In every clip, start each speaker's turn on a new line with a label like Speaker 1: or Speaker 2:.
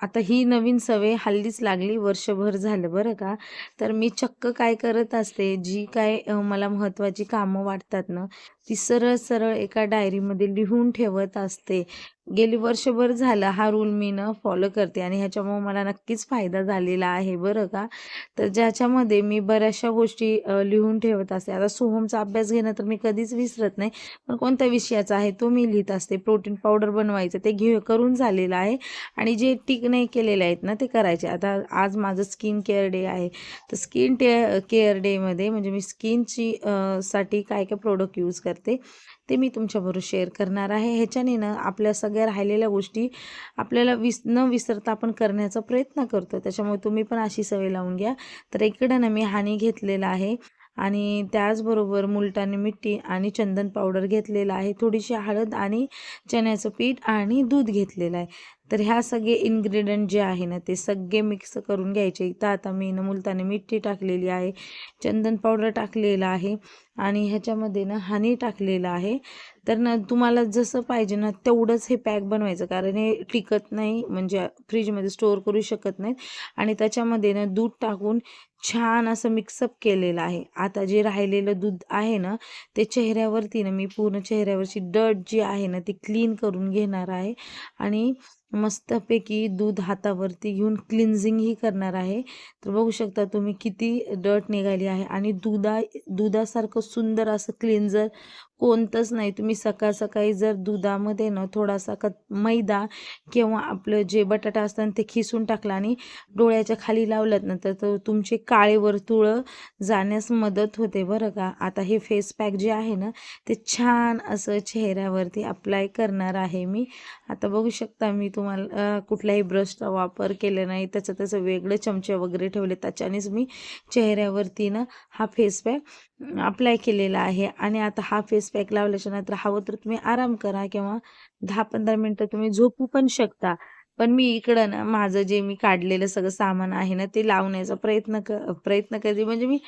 Speaker 1: आता ही नवीन सवय हल्लीच लागली वर्षभर झालं बरं का. तर मी चक्क काय करत असते जी काय मला महत्त्वाची कामं वाटतात ना ती सरळ सरळ एका डायरीमध्ये लिहून ठेवत असते. गेली वर्षभर झालं हा रूल मी न फॉलो करते आणि ह्याच्यामुळे मला नक्कीच फायदा झालेला आहे बरं का. तर ज्याच्यामध्ये मी बऱ्याचशा गोष्टी लिहून ठेवत असते. आता सोहमचा अभ्यास घेणं तर मी कधीच विसरत नाही पण कोणत्या विषयाचा आहे तो मी लिहित असते. प्रोटीन पावडर बनवायचं ते घे करून झालेलं आहे आणि जे टिक नाही केलेले आहेत ना ते करायचे. आता आज माझं स्किन केअर डे आहे. तर स्किन टे केअर डेमध्ये म्हणजे मी स्किनची साठी काय काय प्रोडक्ट यूज करते ते मी तुमच्याबरोबर शेअर करणार आहे. ह्याच्याने ना आपल्या सगळ्या राहिलेल्या गोष्टी आपल्याला विस न विसरता आपण करण्याचा प्रयत्न करतो त्याच्यामुळे तुम्ही पण अशी सवय लावून घ्या. तर इकडं ना मी हानी घेतलेला आहे आणि त्याचबरोबर मुलटाणी मिठी आणि चंदन पावडर घेतलेला आहे. थोडीशी हळद आणि चण्याचं पीठ आणि दूध घेतलेलं आहे. तर ह्या सगळे इन्ग्रेडियंट जे आहे ना ते सगळे मिक्स करून घ्यायचे. इथं आता मी ना मुलतानी मिठी टाकलेली आहे चंदन पावडर टाकलेलं आहे आणि ह्याच्यामध्ये ना हनी टाकलेलं आहे. तर ना तुम्हाला जसं पाहिजे ना तेवढंच हे पॅक बनवायचं कारण हे टिकत नाही म्हणजे फ्रीजमध्ये स्टोअर करू शकत नाहीत. आणि त्याच्यामध्ये ना दूध टाकून छान असं मिक्सअप केलेलं आहे. आता जे राहिलेलं दूध आहे ना ते चेहऱ्यावरती ना मी पूर्ण चेहऱ्यावरची डट जी आहे ना ती क्लीन करून घेणार आहे. आणि मस्तपैकी दूध हातावरती घेऊन क्लिन्झिंगही करणार आहे. तर बघू शकता तुम्ही किती डट निघाली आहे. आणि दुधा दुधासारखं सुंदर असं क्लिन्झर कोणतंच नाही. तुम्ही सकाळ सकाळी जर दुधामध्ये ना थोडासा क मैदा किंवा आपलं जे बटाटा असतं ते खिसून टाकलं आणि डोळ्याच्या खाली लावलं ना तर तो तुमचे काळे वर्तुळं जाण्यास मदत होते बरं का. आता हे फेस पॅक जे आहे ना ते छान असं चेहऱ्यावरती अप्लाय करणार आहे मी. आता बघू शकता मी तुम्हाला कुठल्याही ब्रशचा वापर केला नाही त्याचं त्याचं वेगळं चमचे वगैरे ठेवले त्याच्यानेच मी चेहऱ्यावरती ना हा फेस पॅक अप्लाय केलेला आहे. आणि आता हा फेस पॅक लावल्याच्या नंतर हवं तर तुम्ही आराम करा किंवा दहा पंधरा मिनटं तुम्ही झोपू पण शकता. पण मी इकडं ना माझं जे मी काढलेलं सगळं सामान आहे ना ते लावण्याचा प्रयत्न क प्रयत्न करते. म्हणजे मी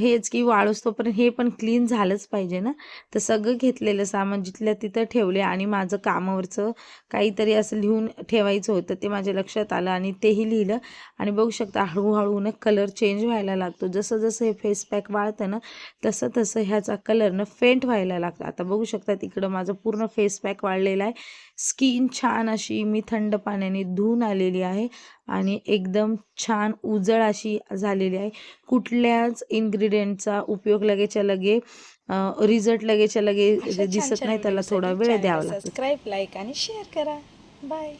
Speaker 1: हेच की वाळूस तोपर्यंत हे पण क्लीन झालंच पाहिजे ना. तर सगळं घेतलेलं सामान जिथल्या तिथं ठेवले आणि माझं कामावरचं काहीतरी असं लिहून ठेवायचं होतं ते माझ्या लक्षात आलं आणि तेही लिहिलं. आणि बघू शकता हळूहळू ना कलर चेंज व्हायला लागतो. जसं जसं हे फेस पॅक वाळतं ना तसं तसं ह्याचा कलर ना फेंट व्हायला लागतं आता बघू शकता तिकडं माझं पूर्ण फेस पॅक वाळलेला आहे. स्किन छान अशी मी थंड पाण्याने धुवून आलेली आहे आणि एकदम छान उजळ अशी झालेली आहे. कुठल्याच इन्ग्रेडियंटचा उपयोग लगेच्या लगे रिझल्ट लगेच्या लगे दिसत नाही त्याला थोडा वेळ द्यावा
Speaker 2: सबस्क्राईब लाईक आणि शेअर करा. बाय